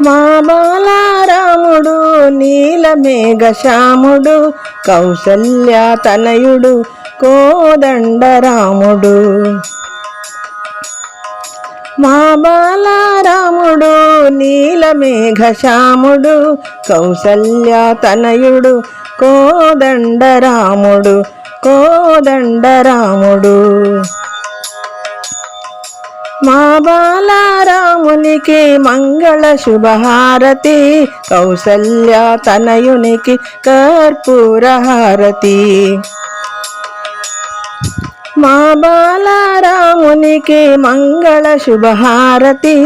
మా బాలారాముడు నీలమేఘశ్యాముడు కౌసల్య తనయుడు కోదండరాముడు. మా బాలారాముడు నీలమేఘశ్యాముడు కౌసల్య తనయుడు కోదండరాముడు కోదండరాముడు. మా బాలారామునికి మంగళ శుభహారతి కౌసల్య తనయునికి కర్పూరహారతి మా బాలారామునికి మంగళ శుభహారతి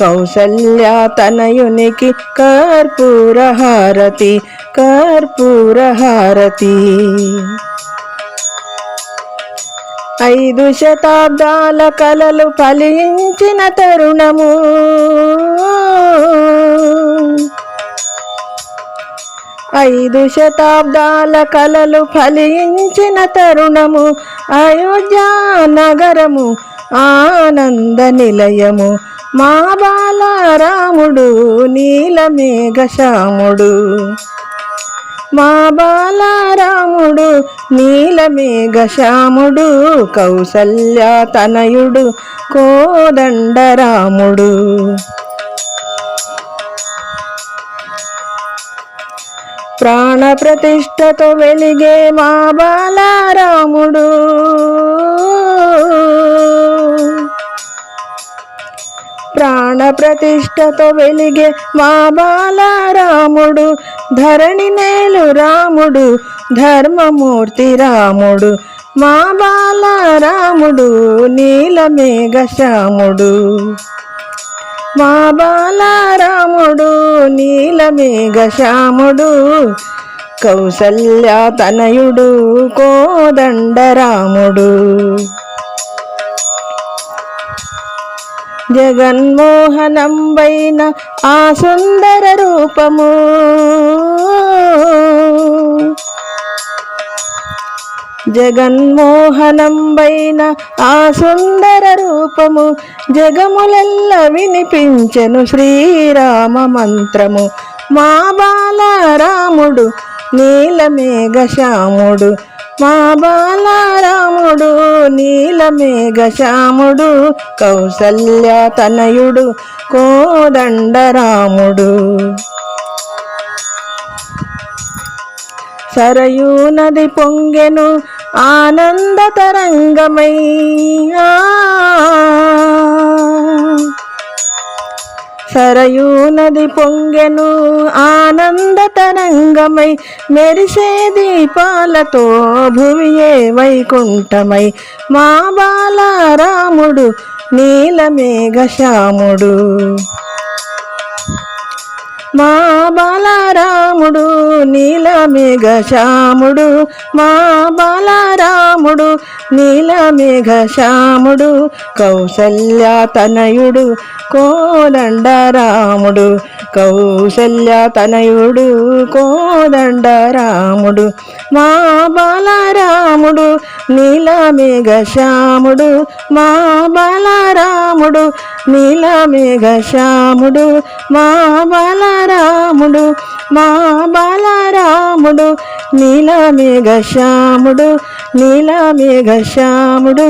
కౌసల్య తనయునికి కర్పూరహారతి కర్పూరహారతి ఐదు శతాబ్దాల కలలు ఫలించిన తరుణము. ఐదు శతాబ్దాల కలలు ఫలించిన తరుణము. అయోధ్య నగరము ఆనంద నిలయము. మా బాలరాముడు నీలమేఘశ్యాముడు మా బాలరాముడు నీలమేఘశ్యాముడు కౌసల్య తనయుడు కోదండరాముడు. ప్రాణ ప్రతిష్టతో వెలిగే మా బాలారాముడు. ప్రాణ ప్రతిష్టతో వెలిగే మా బాలారాముడు. ధరణి నేలు రాముడు ధర్మమూర్తి రాముడు మా బాలరాముడు నీలమేఘశ్యాముడు మా బాలరాముడు నీలమేఘశ్యాముడు కౌసల్య తనయుడు కోదండరాముడు. జగన్మోహనంబైన ఆ సుందర రూపము. జగన్మోహనంబైన ఆ సుందర రూపము జగములెల్ల వినిపించెను శ్రీరామ మంత్రము. మా బాలరాముడు నీలమేఘశ్యాముడు మా బాలరాముడు మేఘశాముడు కౌసల్య తనయుడు కోదండరాముడు. సరయూ నది పొంగెను ఆనంద తరంగమై సరయూ నది పొంగెను ఆనంద తరంగమై మెరిసే దీపాలతో భువియే వైకుంఠమై. మా బాలరాముడు నీలమేఘశ్యాముడు. మా బాలరాముడు నీలమేఘశ్యాముడు మా బాలరాముడు నీలమేఘశ్యాముడు కౌసల్య తనయుడు కోదండరాముడు. కౌసల్య తనయుడు కోదండరాముడు. మా బాలరాముడు నీలమేఘశ్యాముడు మా బాలరాముడు నీలమేఘశ్యాముడు మా బలరాముడు మా బాలరాముడు నీలమేఘశ్యాముడు నీలమేఘశ్యాముడు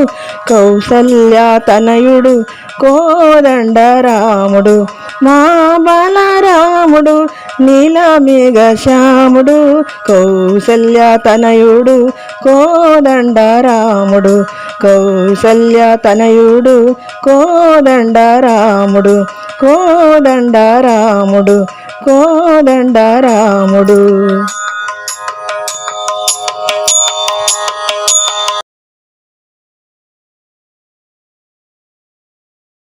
కౌసల్యా తనయుడు కోదండరాముడు మా బాలరాముడు నీలమేఘశ్యాముడు కౌసల్య తనయుడు కోదండరాముడు కౌసల్య తనయుడు కోదండరాముడు కోదండరాముడు కోదండరాముడు.